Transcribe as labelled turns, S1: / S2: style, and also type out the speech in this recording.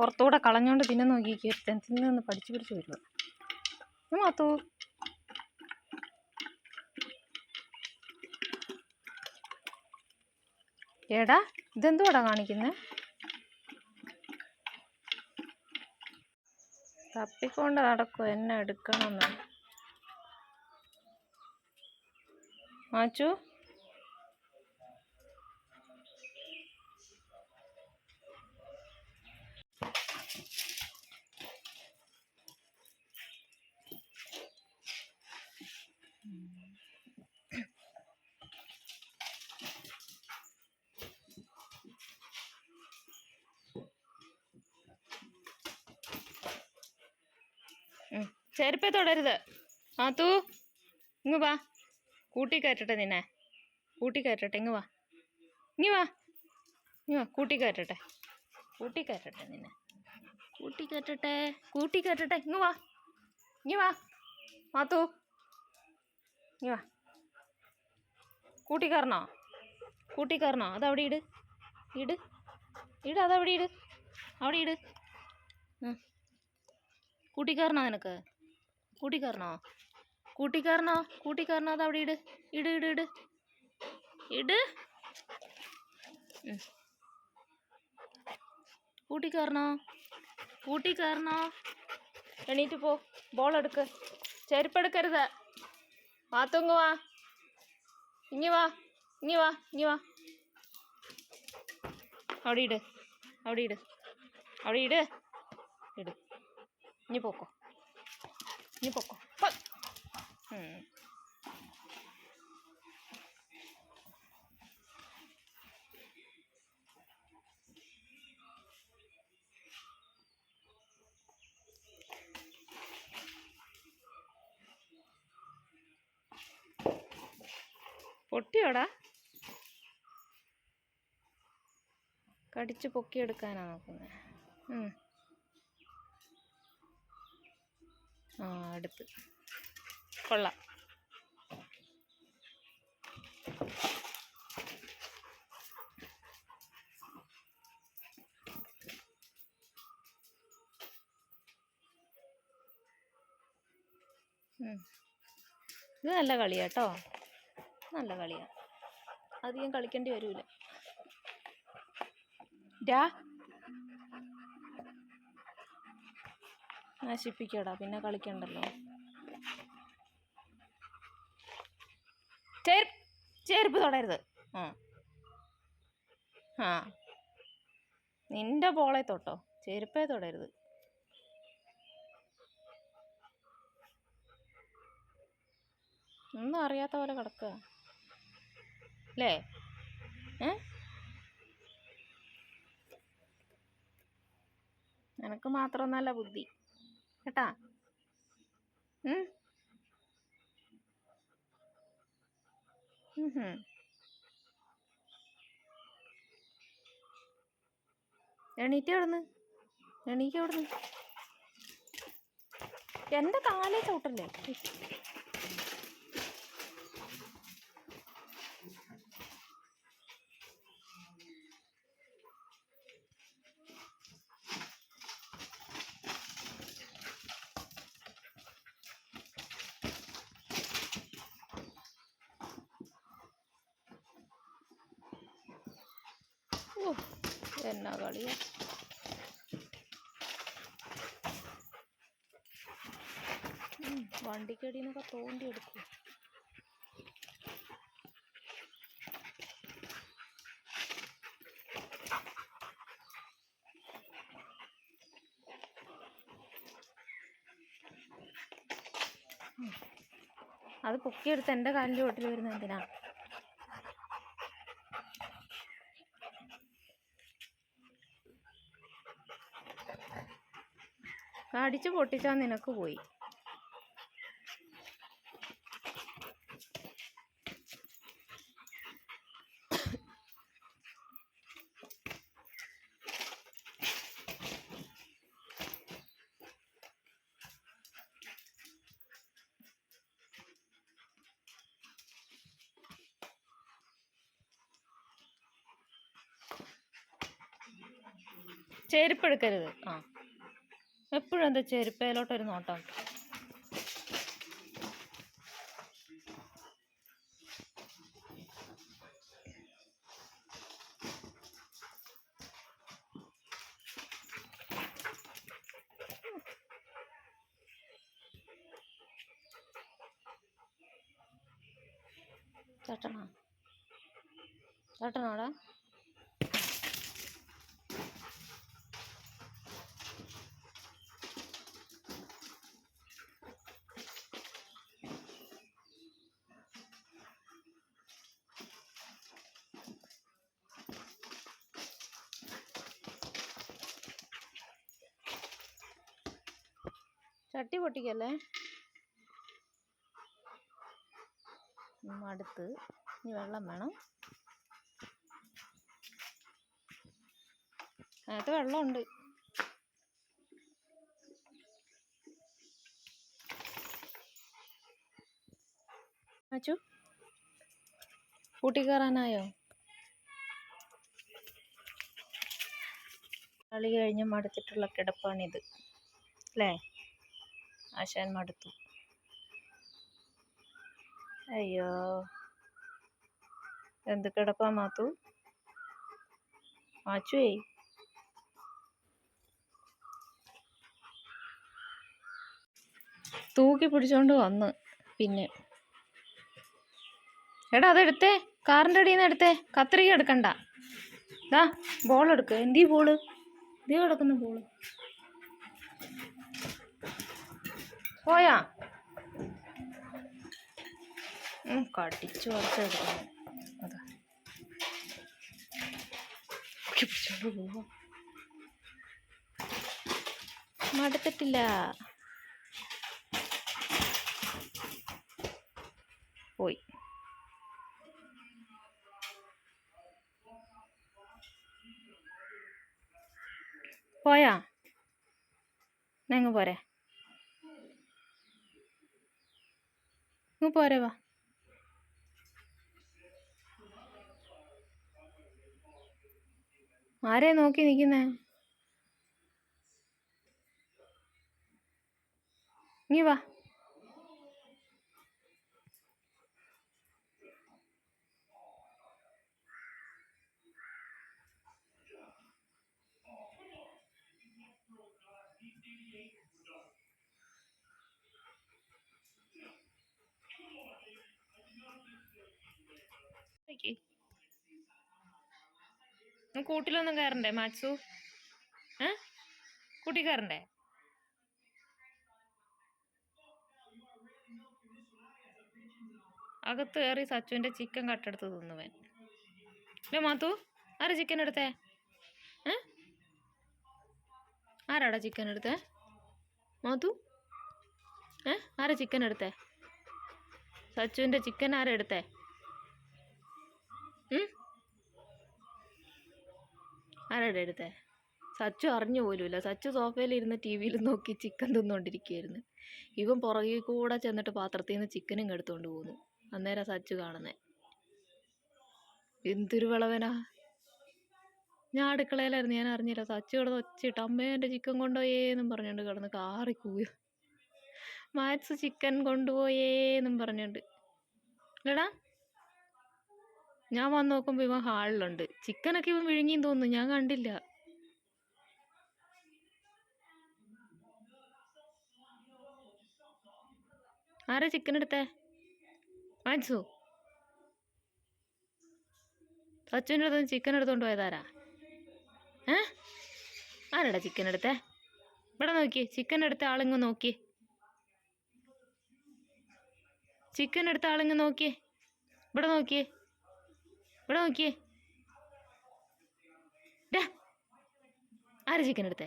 S1: പുറത്തൂടെ കളഞ്ഞോണ്ട് തിന്നെ നോക്കി തിന്നെ നിന്ന് പഠിച്ചു പിടിച്ച് വരുക മാത്തു. എടാ ഇതെന്തുവാടാ കാണിക്കുന്നത് തപ്പിക്കൊണ്ട് നടക്കും എന്നെ എടുക്കണമെന്ന്. മാച്ചു? ചെരുപ്പേ തൊടരുത്. മാത്തു ഇങ്ങ് വാ. കൂട്ടി കയറ്റട്ടെ നിന്നെ. കൂട്ടി കയറ്റട്ടെ ഇങ്ങ് വാ. ഇങ്ങ് വാ. ഇങ്ങ് വാ കൂട്ടി കയറ്റട്ടെ. കൂട്ടി കയറ്റട്ടെ നിന്നെ. കൂട്ടി കയറ്റട്ടെ കൂട്ടി കയറ്റട്ടെ. ഇങ്ങ് വാ. ഇങ്ങ് വാ. മാത്തു ഇങ്ങ് വാ. കൂട്ടി കയറണോ? കൂട്ടി കയറണോ? അതവിടെ ഇട്. ഇട്. ഇട് അതവിടെ ഇട്. അവിടെ ഇട്. കൂട്ടിക്കാരണോ നിനക്ക്? കൂട്ടിക്കാരണോ? കൂട്ടിക്കാരണോ? കൂട്ടിക്കാരണോ അത് അവിടെ ഇട്. ഇട് ഇട് ഇട്. ഇട്. കൂട്ടിക്കാരണോ? കൂട്ടിക്കാരണോ? എണീറ്റ് പോ. ബോൾ എടുക്ക്. ചെരുപ്പെടുക്കരുത്. വാത്തുങ്ങ് വാ. ഇങ്ങി വാ. ഇങ്ങി വാ. ഇങ്ങി വാ. അവിടെ ഇട്. അവിടെ ഇട്. അവിടെ ഇട്. ഇട്. ഇനി പോക്കോ. ഇനി പോക്കോ. പൊട്ടിയോടാ? കടിച്ച് പൊക്കിയെടുക്കാനാ നോക്കുന്നത് ആ അടുത്ത്. കൊള്ളാം. ഇത് നല്ല കളിയാട്ടോ നല്ല കളിയാ. അധികം കളിക്കേണ്ടി വരൂല. ഡാ നശിപ്പിക്കടാ പിന്നെ കളിക്കണ്ടല്ലോ. ചെരുപ്പ് തൊടരുത്. ആ. ആ. നിന്റെ പോളെ തൊട്ടോ ചെരുപ്പേ തൊടരുത്. ഒന്നും അറിയാത്ത പോലെ കിടക്കുക അല്ലേ നിനക്ക് നല്ല ബുദ്ധി. കേട്ടാ. എണീറ്റ് കിടന്ന്. എണീക്ക് കിടന്ന്. എന്റെ കാലേ ചവിട്ടല്ലേ? എന്നാ കളിയാ? വണ്ടിക്കടിന്നൊക്കെ തോണ്ടി എടുക്കും. അത് പൊക്കിയെടുത്ത് എന്റെ കാലിന്റെ ചോട്ടിൽ വരുന്നത് എന്തിനാ? അടിച്ച് പൊട്ടിച്ചാൽ നിനക്ക് പോയി. ചെരുപ്പ് എടുക്കരുത്. ആ. എപ്പോഴും എന്താ ചെരുപ്പയിലോട്ടൊരു നോട്ടം ചേട്ടനാ? ചേട്ടനാടാ? ചട്ടി പൊട്ടിക്കല്ലേ? അടുത്ത് ഇനി വെള്ളം വേണം. അതിനകത്ത് വെള്ളമുണ്ട്. അച്ചു കൂട്ടി കയറാനായോ കളി കഴിഞ്ഞ് മടുത്തിട്ടുള്ള കിടപ്പാണിത്. അല്ലേ? ആശാൻ മടുത്തു. അയ്യോ. എന്ത് കിടപ്പാ മാത്തു? മാച്ചുവേ. തൂക്കി പിടിച്ചോണ്ട് വന്ന് പിന്നെ. എടാ അതെടുത്തേ. കാറിന്റെ അടിയിൽ നിന്ന് എടുത്തേ. കത്രിക എടുക്കണ്ട. ദാ ബോൾ എടുക്ക്. എന്തി ബോൾ ഇതേ കിടക്കുന്ന ബോൾ പോയാ? കടിച്ചു വറുത്തെടുക്കണം അതാ. മടുത്തിട്ടില്ല. പോയി. പോയാ? ഞങ്ങ പോരെ? ഇങ്ങ് പോരെ വാ. ആരെയാ നോക്കി നിൽക്കുന്നേ നീ വാ നിക്ക്. ഇന്ന് കൂട്ടിലൊന്നും കയറണ്ടേ മാത്സു? ഏ? കൂട്ടി കയറണ്ടേ അകത്ത് കയറി സച്ചുവിന്റെ ചിക്കൻ കട്ടെടുത്ത് തിന്നുവൻ. അല്ലേ മാത്തു ആരാ ചിക്കൻ എടുത്തേ? ഏ? ആരാടാ ചിക്കൻ എടുത്തേ? മാത്തു? ഏ ആരാ ചിക്കൻ എടുത്തേ? സച്ചുവിന്റെ ചിക്കൻ ആരാ എടുത്തേ? ഉം? ആരാടെ എടുത്തേ? സച്ചു അറിഞ്ഞു പോലുമില്ല. സച്ചു സോഫയിലിരുന്ന് ടി വിയിൽ നോക്കി ചിക്കൻ തിന്നുകൊണ്ടിരിക്കുകയായിരുന്നു ഇവൻ പുറകിൽ കൂടെ ചെന്നിട്ട് പാത്രത്തിൽ നിന്ന് ചിക്കനും എടുത്തുകൊണ്ട് പോന്നു. അന്നേരം സച്ചു കാണുന്നേ. എന്തൊരു വിളവനാ. ഞാൻ അടുക്കളയിലായിരുന്നു. ഞാൻ അറിഞ്ഞില്ല. സച്ചു കിടന്ന് ഒച്ചിട്ട് അമ്മേ എന്റെ ചിക്കൻ കൊണ്ടുപോയേന്നും പറഞ്ഞുകൊണ്ട് കിടന്ന് കാറി കൂയ മാത്സ് ചിക്കൻ കൊണ്ടുപോയേന്നും പറഞ്ഞുകൊണ്ട്. ഇല്ലടാ ഞാൻ വന്ന് നോക്കുമ്പോൾ ഇവൻ ഹാളിലുണ്ട്. ചിക്കനൊക്കെ ഇവൻ വിഴുങ്ങിയും തോന്നുന്നു. ഞാൻ കണ്ടില്ല. ആരാ ചിക്കൻ എടുത്തേ? വാങ്ങിച്ചു സച്ചുവിന്റെ അടുത്ത് ചിക്കൻ എടുത്തുകൊണ്ട് പോയതാരാ? ഏ? ആരടാ ചിക്കൻ എടുത്തേ? ഇവിടെ നോക്കി ചിക്കൻ എടുത്ത ആളിങ്ങ് നോക്കി ചിക്കൻ എടുത്ത ആളിങ്ങ് നോക്കി ഇവിടെ നോക്കിയേ. ഇവിടെ നോക്കിയേ. ഡാ ചിക്കൻ എടുത്തേ.